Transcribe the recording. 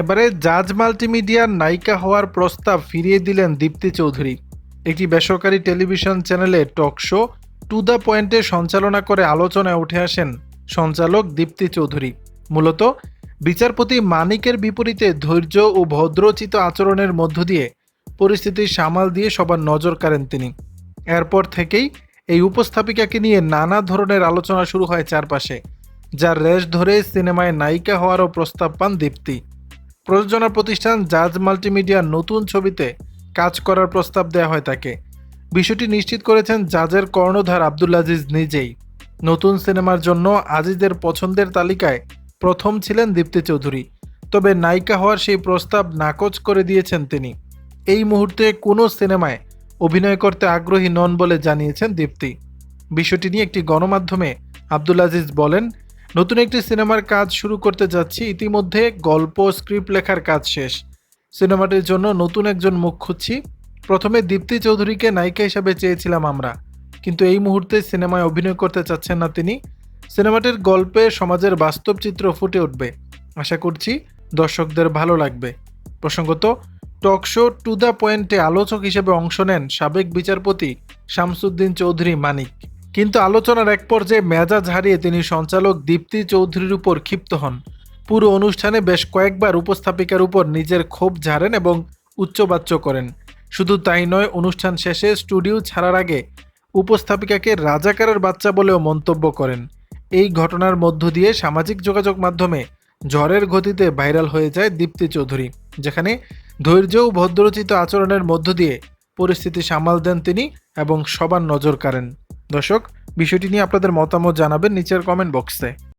এবারে জাজ মাল্টিমিডিয়ার নায়িকা হওয়ার প্রস্তাব ফিরিয়ে দিলেন দীপ্তি চৌধুরী। একটি বেসরকারি টেলিভিশন চ্যানেলে টক শো টু দ্য পয়েন্টে সঞ্চালনা করে আলোচনায় উঠে আসেন সঞ্চালক দীপ্তি চৌধুরী। মূলত, বিচারপতি মানিকের বিপরীতে ধৈর্য ও ভদ্রচিত আচরণের মধ্য দিয়ে পরিস্থিতি সামাল দিয়ে সবার নজর কাড়েন তিনি। এরপর থেকেই এই উপস্থাপিকাকে নিয়ে নানা ধরনের আলোচনা শুরু হয় চারপাশে, যার রেশ ধরে সিনেমায় নায়িকা হওয়ারও প্রস্তাব পান দীপ্তি। প্রযোজনা প্রতিষ্ঠান জাজ মাল্টিমিডিয়ার নতুন ছবিতে কাজ করার প্রস্তাব দেওয়া হয় তাকে। বিষয়টি নিশ্চিত করেছেন জাজের কর্ণধার আব্দুল আজিজ নিজেই। নতুন সিনেমার জন্য আজিজের পছন্দের তালিকায় প্রথম ছিলেন দীপ্তি চৌধুরী, তবে নায়িকা হওয়ার সেই প্রস্তাব নাকচ করে দিয়েছেন তিনি। এই মুহূর্তে কোনো সিনেমায় অভিনয় করতে আগ্রহী নন বলে জানিয়েছেন দীপ্তি। বিষয়টি নিয়ে একটি গণমাধ্যমে আব্দুল আজিজ বলেন নতুন একটি সিনেমার কাজ শুরু করতে যাচ্ছি। ইতিমধ্যে গল্প, স্ক্রিপ্ট লেখার কাজ শেষ। সিনেমাটির জন্য নতুন একজন মুখ খুঁজছি। প্রথমে দীপ্তি চৌধুরীকে নায়িকা হিসাবে চেয়েছিলাম আমরা। কিন্তু এই মুহূর্তে সিনেমায় অভিনয় করতে চাচ্ছেন না তিনি। সিনেমাটির গল্পে সমাজের বাস্তব চিত্র ফুটে উঠবে। আশা করছি দর্শকদের ভালো লাগবে। প্রসঙ্গত, টক শো টু দ্য পয়েন্টে আলোচক হিসেবে অংশ নেন সাবেক বিচারপতি শামসুদ্দিন চৌধুরী মানিক। কিন্তু আলোচনার এক পর্যায়ে মেজাজ হারিয়ে তিনি সঞ্চালক দীপ্তি চৌধুরীর উপর ক্ষিপ্ত হন। পুরো অনুষ্ঠানে বেশ কয়েকবার উপস্থাপিকার উপর নিজের ক্ষোভ ঝাড়েন এবং উচ্চবাচ্য করেন। শুধু তাই নয়, অনুষ্ঠান শেষে স্টুডিও ছাড়ার আগে উপস্থাপিকাকে রাজাকারের বাচ্চা বলেও মন্তব্য করেন। এই ঘটনার মধ্য দিয়ে সামাজিক যোগাযোগ মাধ্যমে ঝড়ের গতিতে ভাইরাল হয়ে যায় দীপ্তি চৌধুরী, যেখানে ধৈর্য ও ভদ্রচিত আচরণের মধ্য দিয়ে পরিস্থিতি সামাল দেন তিনি এবং সবার নজর কাড়েন। দর্শক, বিষয়টি নিয়ে আপনাদের মতামত জানাবেন নিচের কমেন্ট বক্সে